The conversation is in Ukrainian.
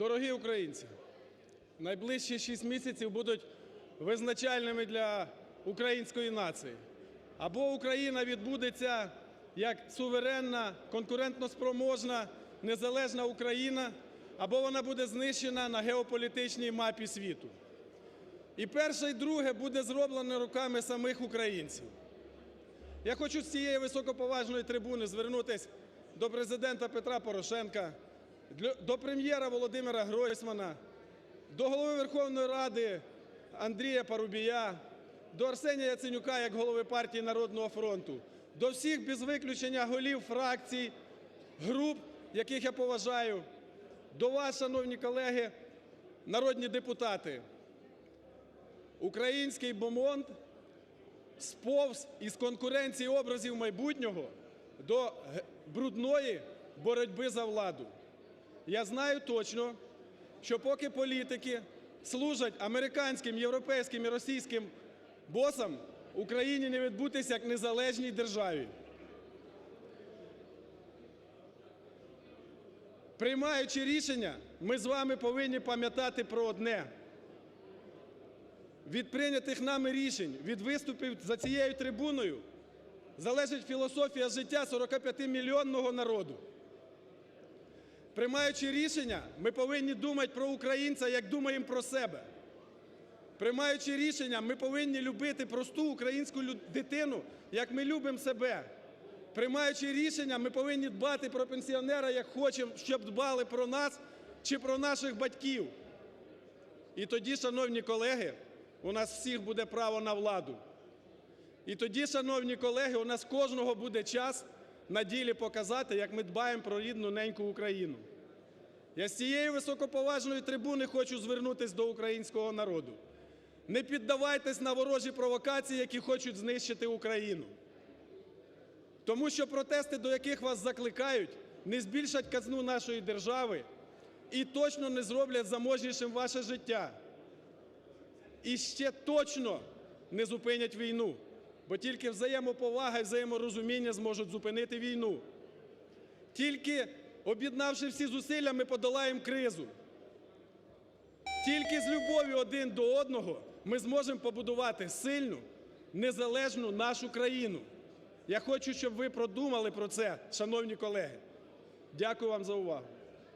Дорогі українці, найближчі шість місяців будуть визначальними для української нації. Або Україна відбудеться як суверенна, конкурентноспроможна, незалежна Україна, або вона буде знищена на геополітичній мапі світу. І перше, і друге буде зроблено руками самих українців. Я хочу з цієї високоповажної трибуни звернутися до Президента Петра Порошенка, до Прем'єра Володимира Гройсмана, до Голови Верховної Ради Андрія Парубія, до Арсенія Яценюка як голови партії "Народного фронту", до всіх без виключення голів фракцій, груп, яких я поважаю, до вас, шановні колеги народні депутати. Український бомонд сповз із конкуренції образів майбутнього до брудної боротьби за владу. Я знаю точно, що поки політики служать американським, європейським і російським босам, Україні не відбутися як незалежній державі. Приймаючи рішення, ми з вами повинні пам'ятати про одне. Від прийнятих нами рішень, від виступів за цією трибуною залежить філософія життя 45-мільйонного народу. Приймаючи рішення, ми повинні думати про українця, як думаємо про себе. Приймаючи рішення, ми повинні любити просту українську дитину, як ми любимо себе. Приймаючи рішення, ми повинні дбати про пенсіонера, як хочемо, щоб дбали про нас чи про наших батьків. І тоді, шановні колеги, у нас всіх буде право на владу. І тоді, шановні колеги, у нас кожного буде час на ділі показати, як ми дбаємо про рідну неньку Україну. Я з цієї високоповажної трибуни хочу звернутися до українського народу. Не піддавайтесь на ворожі провокації, які хочуть знищити Україну. Тому що протести, до яких вас закликають, не збільшать казну нашої держави і точно не зроблять заможнішим ваше життя. І ще точно не зупинять війну, бо тільки взаємоповага і взаєморозуміння зможуть зупинити війну. Тільки об'єднавши всі зусилля, ми подолаємо кризу. Тільки з любов'ю один до одного ми зможемо побудувати сильну, незалежну нашу країну. Я хочу, щоб ви продумали про це, шановні колеги. Дякую вам за увагу.